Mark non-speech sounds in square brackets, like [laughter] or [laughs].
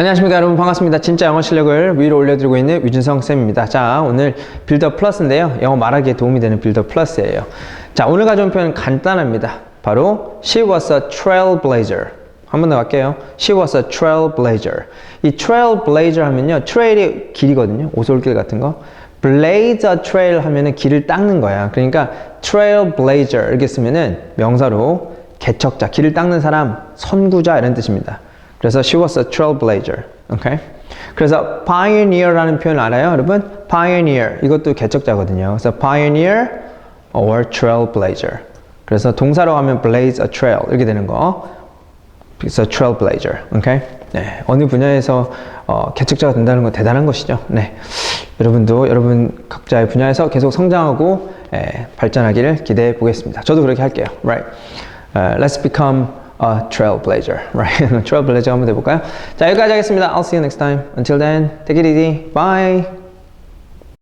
안녕하십니까 여러분 반갑습니다. 진짜 영어 실력을 위로 올려드리고 있는 유진성 쌤입니다. 자 오늘 빌더 플러스인데요. 영어 말하기에 도움이 되는 빌더 플러스예요. 자 오늘 가져온 표현은 간단합니다. 바로 she was a trailblazer. 한 번 더 갈게요. She was a trailblazer. 이 trailblazer 하면요. trail이 길이거든요. 오솔길 같은 거. blaze a trail 하면은 길을 닦는 거야. 그러니까 trailblazer 이렇게 쓰면은 명사로 개척자, 길을 닦는 사람, 선구자 이런 뜻입니다. 그래서 she was a trailblazer. 오케이? 그래서 pioneer라는 표현 알아요, 여러분? pioneer 이것도 개척자거든요. 그래서 pioneer or trailblazer. 그래서 동사로 하면 blaze a trail 이렇게 되는 거. 그래서 trailblazer. 오케이? 네. 어느 분야에서 어, 개척자가 된다는 건 대단한 것이죠. 네. 여러분도 여러분 각자의 분야에서 계속 성장하고 예, 발전하기를 기대해 보겠습니다. 저도 그렇게 할게요. Right. Uh, let's become a trailblazer. [laughs] Right. trailblazer 한번 해볼까요? 자, 여기까지 하겠습니다. I'll see you next time. Until then, take it easy. Bye.